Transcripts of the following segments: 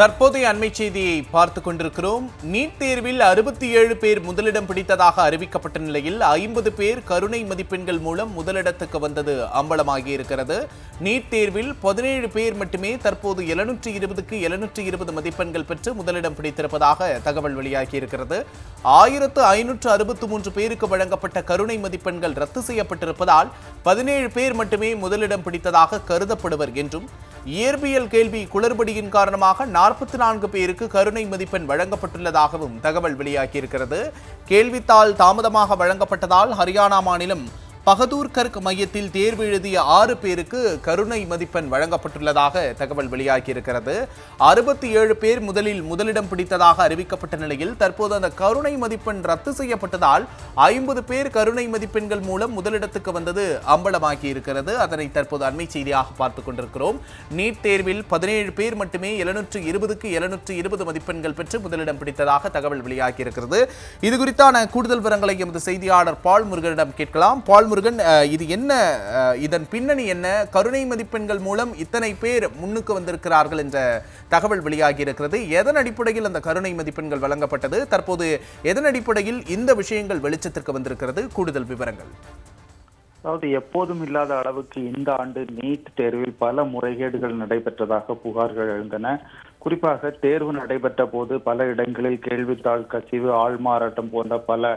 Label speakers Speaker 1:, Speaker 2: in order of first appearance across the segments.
Speaker 1: தற்போதைய அண்மை செய்தியை பார்த்து கொண்டிருக்கிறோம். நீட் தேர்வில் அறுபத்தி ஏழு பேர் முதலிடம் பிடித்ததாக அறிவிக்கப்பட்ட நிலையில் ஐம்பது பேர் கருணை மதிப்பெண்கள் மூலம் முதலிடத்துக்கு வந்தது அம்பலமாகி இருக்கிறது நீட் தேர்வில் பதினேழு பேர் மட்டுமே தற்போது எழுநூற்றி இருபதுக்கு எழுநூற்றி இருபது மதிப்பெண்கள் பெற்று முதலிடம் பிடித்திருப்பதாக தகவல் வெளியாகி இருக்கிறது ஆயிரத்து ஐநூற்று அறுபத்து மூன்று பேருக்கு வழங்கப்பட்ட கருணை மதிப்பெண்கள் ரத்து செய்யப்பட்டிருப்பதால் பதினேழு பேர் மட்டுமே முதலிடம் பிடித்ததாக கருதப்படுவர் என்றும் இயற்பியல் கேள்வி குளறுபடியின் காரணமாக நாற்பத்தி நான்கு பேருக்கு கருணை மதிப்பெண் வழங்கப்பட்டுள்ளதாகவும் தகவல் வெளியாகியிருக்கிறது. கேள்வித்தாள் தாமதமாக வழங்கப்பட்டதால் ஹரியானா மாநிலம் பகதூர் கர்க் மையத்தில் தேர்வு எழுதிய ஆறு பேருக்கு கருணை மதிப்பெண் வழங்கப்பட்டுள்ளதாக தகவல் வெளியாகியிருக்கிறது. அறுபத்தி ஏழு பேர் முதலில் முதலிடம் பிடித்ததாக அறிவிக்கப்பட்ட நிலையில் தற்போது அந்த கருணை மதிப்பெண் ரத்து செய்யப்பட்டதால் ஐம்பது பேர் கருணை மதிப்பெண்கள் மூலம் முதலிடத்துக்கு வந்தது அம்பலமாகி இருக்கிறது அதனை தற்போது அண்மை செய்தியாக பார்த்துக் கொண்டிருக்கிறோம். நீட் தேர்வில் பதினேழு பேர் மட்டுமே எழுநூற்று இருபதுக்கு எழுநூற்று இருபது மதிப்பெண்கள் பெற்று முதலிடம் பிடித்ததாக தகவல் வெளியாகி இருக்கிறது இது குறித்தான கூடுதல் விவரங்களை எமது செய்தியாளர் பால் முருகனிடம் கேட்கலாம். பால் முருகன் முருகன் இது என்ன இதன் பின்னணி என்ன? கருணை மதிப்பெண்கள் மூலம் இத்தனை பேர் முன்னுக்கு வந்திருக்கிறார்கள் என்ற தகவல் வெளியாகி இருக்கிறது. எதன் அடிப்படையில் அந்த கருணை மதிப்பெண்கள் வழங்கப்பட்டது? தற்போது எதன் அடிப்படையில் இந்த விஷயங்கள் வெளிச்சத்திற்கு வந்திருக்கிறது? கூடுதல் விவரங்கள்.
Speaker 2: அதாவது எப்போதும் இல்லாத அளவுக்கு இந்த ஆண்டு நீட் தேர்வில் பல முறைகேடுகள் நடைபெற்றதாக புகார்கள் எழுந்தன. குறிப்பாக தேர்வு நடைபெற்ற போது பல இடங்களில் கேள்வித்தாள் கசிவு ஆள்மாறாட்டம் போன்ற பல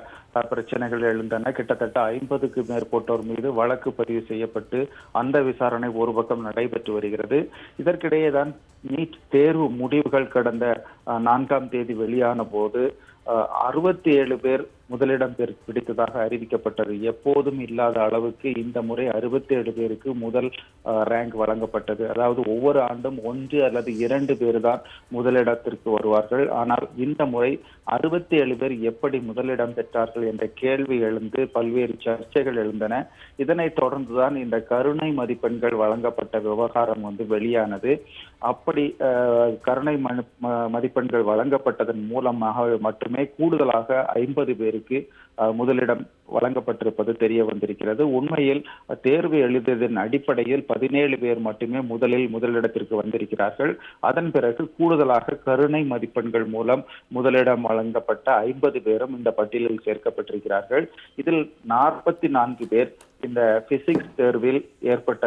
Speaker 2: பிரச்சனைகள் எழுந்தன. கிட்டத்தட்ட ஐம்பதுக்கு மேற்பட்டோர் மீது வழக்கு பதிவு செய்யப்பட்டு அந்த விசாரணை ஒரு பக்கம் நடைபெற்று வருகிறது. இதற்கிடையே தான் நீட் தேர்வு முடிவுகள் கடந்த நான்காம் தேதி வெளியான போது அறுபத்தி ஏழு பேர் முதலிடம் பிடித்ததாக அறிவிக்கப்பட்டது. எப்போதும் இல்லாத அளவுக்கு இந்த முறை அறுபத்தி ஏழு பேருக்கு முதல் ரேங்க் வழங்கப்பட்டது. அதாவது ஒவ்வொரு ஆண்டும் ஒன்று அல்லது இரண்டு பேர் தான் முதலிடத்திற்கு வருவார்கள். ஆனால் இந்த முறை அறுபத்தி ஏழு பேர் எப்படி முதலிடம் பெற்றார்கள் என்ற கேள்வி எழுந்து பல்வேறு சர்ச்சைகள் எழுந்தன. இதனைத் தொடர்ந்துதான் இந்த கருணை மதிப்பெண்கள் வழங்கப்பட்ட விவகாரம் வந்து வெளியானது. அப்படி கருணை மதிப்பெண்கள் வழங்கப்பட்டதன் மூலமாக மட்டுமே கூடுதலாக ஐம்பது பேருக்கு முதலிடம் வழங்கப்பட்டிருப்பது தெரிய வந்திருக்கிறது. உண்மையில் தேர்வு எழுதியதன் அடிப்படையில் பதினேழு பேர் மட்டுமே முதலில் முதலிடத்திற்கு வந்திருக்கிறார்கள். அதன் பிறகு கூடுதலாக கருணை மதிப்பெண்கள் மூலம் முதலிடம் வழங்கப்பட்ட ஐம்பது பேரும் இந்த பட்டியலில் சேர்க்கப்பட்டிருக்கிறார்கள். இதில் நாற்பத்தி நான்கு பேர் இந்த பிசிக்ஸ் தேர்வில் ஏற்பட்ட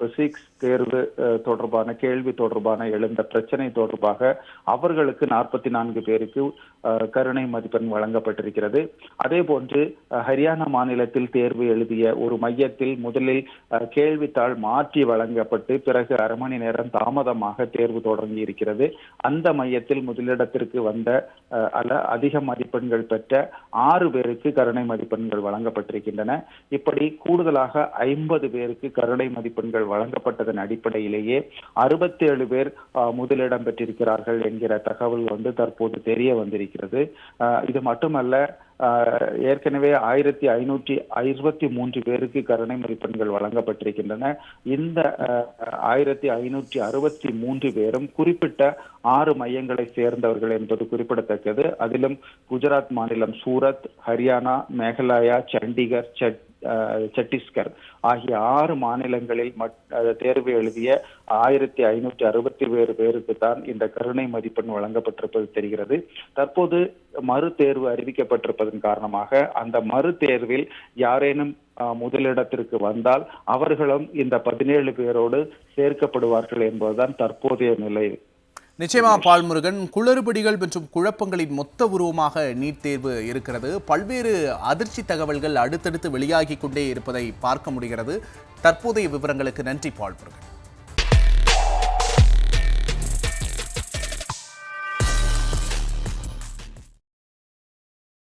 Speaker 2: பிசிக்ஸ் தேர்வு தொடர்பான கேள்வி தொடர்பான எழுந்த பிரச்சனை தொடர்பாக அவர்களுக்கு நாற்பத்தி நான்கு பேருக்கு கருணை மதிப்பெண் வழங்கப்பட்டிருக்கிறது. அதே போன்று ஹரியானா மாநிலத்தில் தேர்வு எழுதிய ஒரு மையத்தில் முதலில் கேள்வித்தாள் மாற்றி வழங்கப்பட்டு பிறகு அரை மணி நேரம் தாமதமாக தேர்வு தொடங்கி இருக்கிறது. அந்த மையத்தில் முதலிடத்திற்கு வந்த அல்ல அதிக மதிப்பெண்கள் பெற்ற ஆறு பேருக்கு கருணை மதிப்பெண்கள் வழங்கப்பட்டிருக்கின்றன. இப்படி கூடுதலாக ஐம்பது பேருக்கு கருணை மதிப்பெண்கள் வழங்கப்பட்டதன் அடிப்படையிலேயே அறுபத்தி ஏழு பேர் முதலிடம் பெற்றிருக்கிறார்கள் என்கிற தகவல் வந்து தற்போது தெரிய வந்திருக்கிறது. இது மட்டுமல்ல ஏற்கனவே ஆயிரத்தி ஐநூற்றி அறுபத்தி மூன்று பேருக்கு கருணை மதிப்பெண்கள் வழங்கப்பட்டிருக்கின்றன. இந்த ஆயிரத்தி ஐநூற்றி அறுபத்தி மூன்று பேரும் குறிப்பிட்ட ஆறு மையங்களை சேர்ந்தவர்கள் என்பது குறிப்பிடத்தக்கது. அதிலும் குஜராத் மாநிலம் சூரத் ஹரியானா மேகாலயா சண்டிகர் சட் சத்தீஸ்கர் ஆகிய ஆறு மாநிலங்களில் மட்- தேர்வு எழுதிய ஆயிரத்தி ஐநூற்றி அறுபத்தி ஏழு பேருக்கு தான் இந்த கருணை மதிப்பெண் வழங்கப்பட்டிருப்பது தெரிகிறது. தற்போது மறு தேர்வு அறிவிக்கப்பட்டிருப்பதன் காரணமாக அந்த மறு தேர்வில் யாரேனும் அஹ், முதலிடத்திற்கு வந்தால் அவர்களும் இந்த பதினேழு பேரோடு சேர்க்கப்படுவார்கள் என்பதுதான் தற்போதைய நிலை.
Speaker 1: நிச்சயமா பால்முருகன் குளறுபடிகள் மற்றும் குழப்பங்களின் மொத்த உருவமாக நீட் தேர்வு இருக்கிறது. பல்வேறு அதிர்ச்சி தகவல்கள் அடுத்தடுத்து வெளியாகி கொண்டே இருப்பதை பார்க்க முடிகிறது. தற்போதைய விவரங்களுக்கு நன்றி பால்முருகன்.